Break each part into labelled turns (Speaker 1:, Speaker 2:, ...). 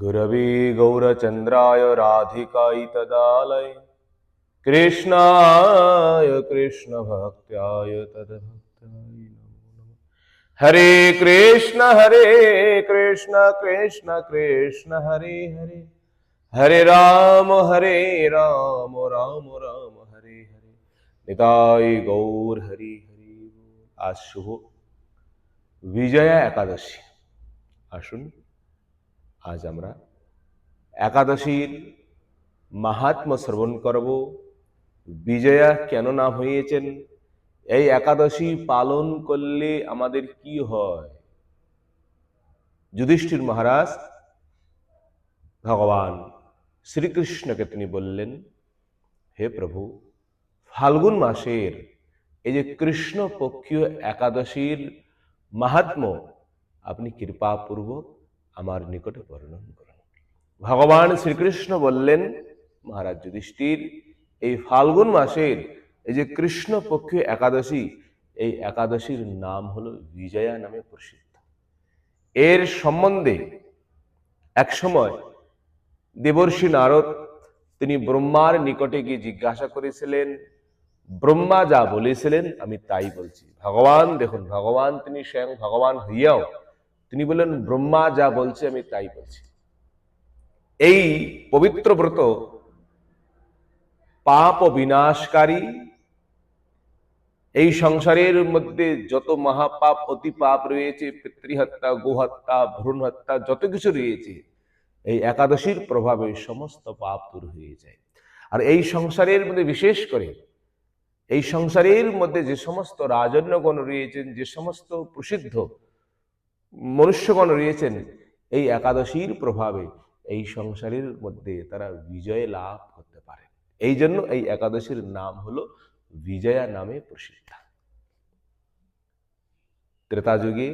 Speaker 1: गुरवे गौरचन्द्राय राधिकाय तदालय कृष्णाय कृष्णभक्त्याय तद्भक्त्याय हरे कृष्ण हरे कृष्ण कृष्ण कृष्ण हरे हरे हरे राम हरे राम राम राम हरे हरे নিতাই গৌর হরি হরি আজ শুভ বিজয়া একাদশী আসুন আজ আমরা একাদশীর মাহাত্ম শ্রবণ করব বিজয়া কেন নাম হয়েছেন এই একাদশী পালন করলে আমাদের কি হয় যুধিষ্ঠির মহারাজ ভগবান শ্রীকৃষ্ণকে তিনি বললেন হে প্রভু ফাল্গুন মাসের এই যে কৃষ্ণ পক্ষীয় একাদশীর মাহাত্ম আপনি কৃপাপূর্বক আমার নিকটে বর্ণন করুন ভগবান শ্রীকৃষ্ণ বললেন মহারাজ যুধিষ্ঠির এই ফাল্গুন মাসের এই যে কৃষ্ণ পক্ষে একাদশী এই একাদশীর নাম হলো বিজয়া নামে প্রসিদ্ধ এর সম্বন্ধে এক সময় দেবর্ষী নারদ তিনি ব্রহ্মার নিকটে গিয়ে জিজ্ঞাসা করেছিলেন ব্রহ্মা যা বলেছিলেন আমি তাই বলছি ভগবান দেখুন ভগবান তিনি স্বয়ং ভগবান হইয়াও তিনি বললেন ব্রহ্মা যা বলছে আমি তাই বলছি এই পবিত্র ব্রত পাপ বিনাশকারী এই সংসারের মধ্যে যত মহাপাপ অতি পাপ রয়েছে পিতৃহত্যা গোহত্যা ভ্রূণ হত্যা যত কিছু রয়েছে এই একাদশীর প্রভাবে সমস্ত পাপ দূর হয়ে যায় আর এই সংসারের মধ্যে বিশেষ করে এই সংসারের মধ্যে যে সমস্ত রাজন্যগণ রয়েছেন যে সমস্ত প্রসিদ্ধ মনুষ্যগণ রয়েছেন এই একাদশীর প্রভাবে এই সংসারের মধ্যে তারা বিজয় লাভ করতে পারেন এই জন্য এই একাদশীর নাম হলো বিজয়া নামে প্রসিদ্ধা ত্রেতা যুগে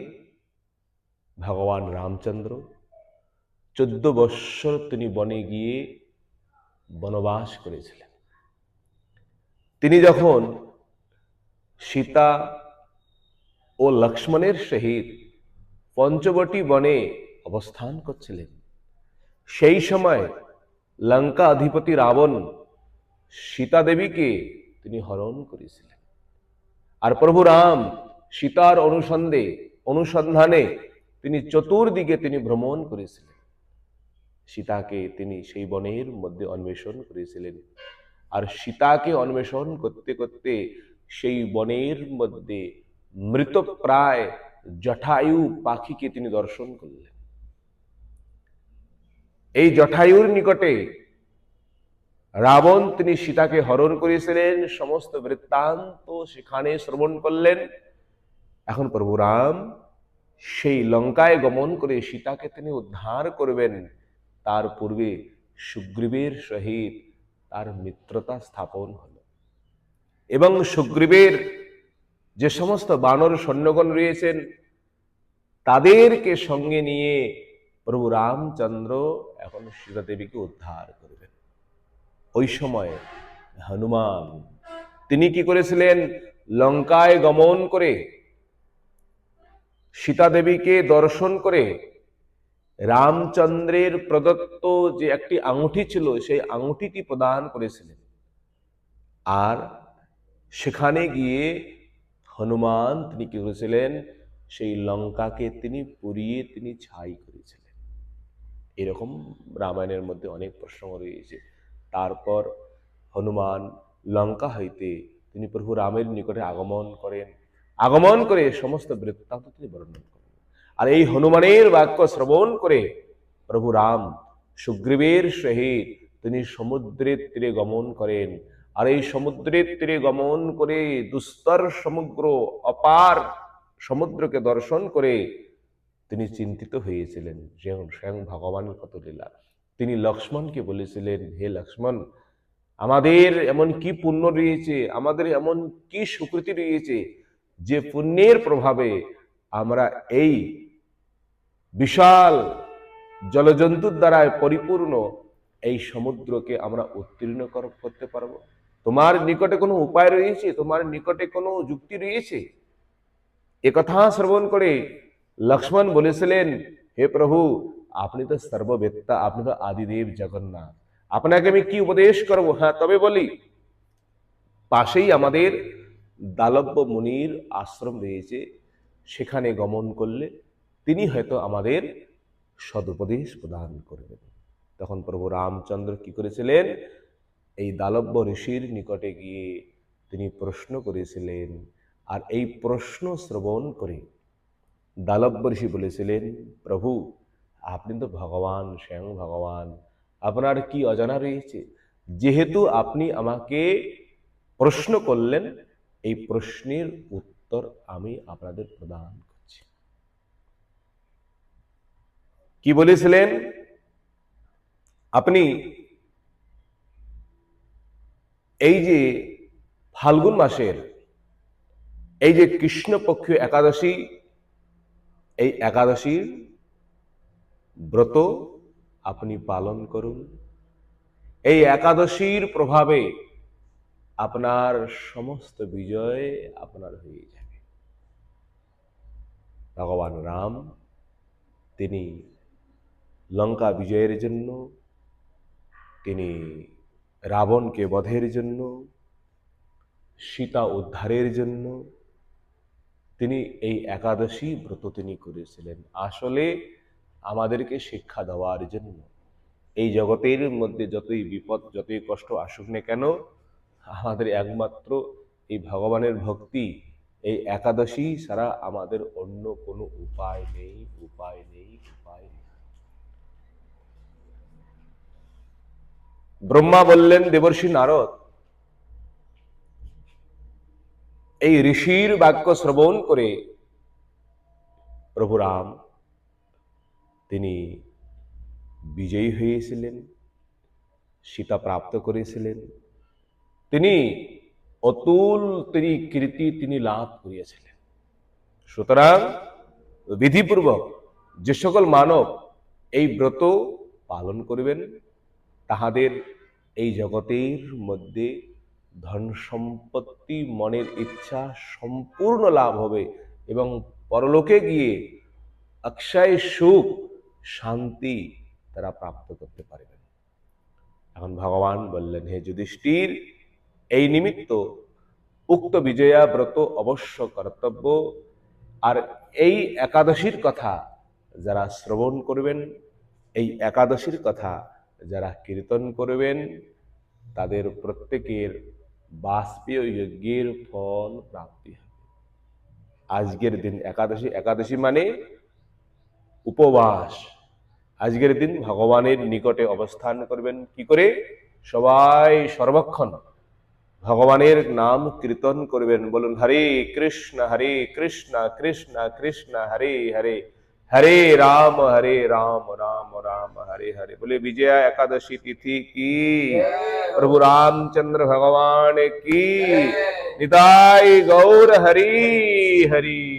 Speaker 1: ভগবান রামচন্দ্র চোদ্দ বৎসর তিনি বনে গিয়ে বনবাস করেছিলেন তিনি যখন সীতা ও লক্ষ্মণের সহিত পঞ্চবটী বনে অবস্থান করছিলেন সেই সময় লঙ্কা অধিপতি রাবণ সীতা দেবীকে তিনি হরণ করেছিলেন আর প্রভু রাম সীতার অনুসন্ধে অনুসন্ধানে তিনি চতুর্দিকে তিনি ভ্রমণ করেছিলেন সীতাকে তিনি সেই বনের মধ্যে অন্বেষণ করেছিলেন আর সীতাকে অন্বেষণ করতে করতে সেই বনের মধ্যে মৃতপ্রায় জঠায়ু পাখিকে তিনি দর্শন করলেন এই জঠায়ুর নিকটে রাবণ তিনি সীতাকে হরণ করেছিলেন সমস্ত বৃত্তান্ত সেখানে শ্রবণ করলেন এখন প্রভু রাম সেই লঙ্কায় গমন করে সীতাকে তিনি উদ্ধার করবেন তার পূর্বে সুগ্রীবের সহিত তার মিত্রতা স্থাপন হল এবং সুগ্রীবের যে সমস্ত বানর সৈন্যগণ রয়েছেন তাদেরকে সঙ্গে নিয়ে প্রভু রামচন্দ্র এখন সীতা দেবীকে উদ্ধার করবেন ওই সময় হনুমান তিনি কি করেছিলেন লঙ্কায় গমন করে সীতা দেবীকে দর্শন করে রামচন্দ্রের প্রদত্ত যে একটি আঙুঠি ছিল সেই আঙুঠিটি প্রদান করেছিলেন আর সেখানে গিয়ে হনুমান তিনি কি করেছিলেন সেই লঙ্কাকে তিনি পুড়িয়ে তিনি ছাই করেছিলেন এরকম রামায়ণের মধ্যে অনেক প্রসঙ্গ রয়েছে তারপর হনুমান লঙ্কা হইতে তিনি প্রভু রামের নিকটে আগমন করেন আগমন করে সমস্ত বৃত্তান্ত তিনি বর্ণনা করেন আর এই হনুমানের বাক্য শ্রবণ করে প্রভু রাম সুগ্রীবের সহিত তিনি সমুদ্রের তীরে গমন করেন আর এই সমুদ্রের তীরে গমন করে দুস্তর সমুদ্র অপার সমুদ্রকে দর্শন করে তিনি চিন্তিত হয়েছিলেন যে স্বয়ং ভগবানের কত লীলা তিনি লক্ষ্মণকে বলেছিলেন হে লক্ষ্মণ আমাদের এমন কি পুণ্য রয়েছে আমাদের এমন কি স্বীকৃতি রয়েছে যে পুণ্যের প্রভাবে আমরা এই বিশাল জলজন্তুর দ্বারায় পরিপূর্ণ এই সমুদ্রকে আমরা উত্তীর্ণ করতে পারবো তোমার নিকটে কোনো উপায় রয়েছে তোমার নিকটে কোনো যুক্তি রয়েছে কথা শ্রবণ করে লক্ষ্মণ বলেছিলেন হে প্রভু আপনি তো সর্ববেত্তা আপনি তো আদিদেব জগন্নাথ আপনাকে আমি কি উপদেশ করব হ্যাঁ তবে বলি পাশেই আমাদের দালব্য মুনির আশ্রম রয়েছে সেখানে গমন করলে তিনি হয়তো আমাদের সদুপদেশ প্রদান করবেন তখন প্রভু রামচন্দ্র কি করেছিলেন এই দালব্য ঋষির নিকটে গিয়ে তিনি প্রশ্ন করেছিলেন আর এই প্রশ্ন শ্রবণ করে দালব্য ঋষি বলেছিলেন প্রভু আপনি তো ভগবান স্বয়ং ভগবান আপনার কি অজানা রয়েছে যেহেতু আপনি আমাকে প্রশ্ন করলেন এই প্রশ্নের উত্তর আমি আপনাদের প্রদান করছি কি বলেছিলেন আপনি এই যে ফাল্গুন মাসের এই যে কৃষ্ণপক্ষ একাদশী এই একাদশীর ব্রত আপনি পালন করুন এই একাদশীর প্রভাবে আপনার সমস্ত বিজয় আপনার হয়ে যাবে ভগবান রাম তিনি লঙ্কা বিজয়ের জন্য তিনি রাবণকে বধের জন্য সীতা উদ্ধারের জন্য তিনি এই একাদশী ব্রত তিনি করেছিলেন আসলে আমাদেরকে শিক্ষা দেওয়ার জন্য এই জগতের মধ্যে যতই বিপদ যতই কষ্ট আসুক না কেন আমাদের একমাত্র এই ভগবানের ভক্তি এই একাদশী ছাড়া আমাদের অন্য কোনো উপায় নেই উপায় নেই ব্রহ্মা বললেন দেবর্ষি নারদ এই ঋষির বাক্য শ্রবণ করে প্রভু রাম তিনি বিজয়ী হয়েছিলেন সীতা প্রাপ্ত করেছিলেন তিনি অতুল তিনি কীর্তি তিনি লাভ করিয়াছিলেন সুতরাং বিধিপূর্বক যে সকল মানব এই ব্রত পালন করবেন তাহাদের এই জগতের মধ্যে ধন সম্পত্তি মনের ইচ্ছা সম্পূর্ণ লাভ হবে এবং পরলোকে গিয়ে অক্ষয় সুখ শান্তি তারা প্রাপ্ত করতে পারবেন এখন ভগবান বললেন হে যুধিষ্ঠির এই নিমিত্ত উক্ত বিজয়া ব্রত অবশ্য কর্তব্য আর এই একাদশীর কথা যারা শ্রবণ করবেন এই একাদশীর কথা যারা কীর্তন করবেন তাদের প্রত্যেকের বাষ্পীয় যজ্ঞের ফল প্রাপ্তি হবে আজকের দিন একাদশী একাদশী মানে উপবাস আজকের দিন ভগবানের নিকটে অবস্থান করবেন কি করে সবাই সর্বক্ষণ ভগবানের নাম কীর্তন করবেন বলুন হরে কৃষ্ণ হরে কৃষ্ণ কৃষ্ণ কৃষ্ণ হরে হরে হরে রাম হরে রাম রাম রাম हरे हरे बोले विजया एकादशी तिथि की प्रभु रामचंद्र भगवान की निदाय गौर हरी हरी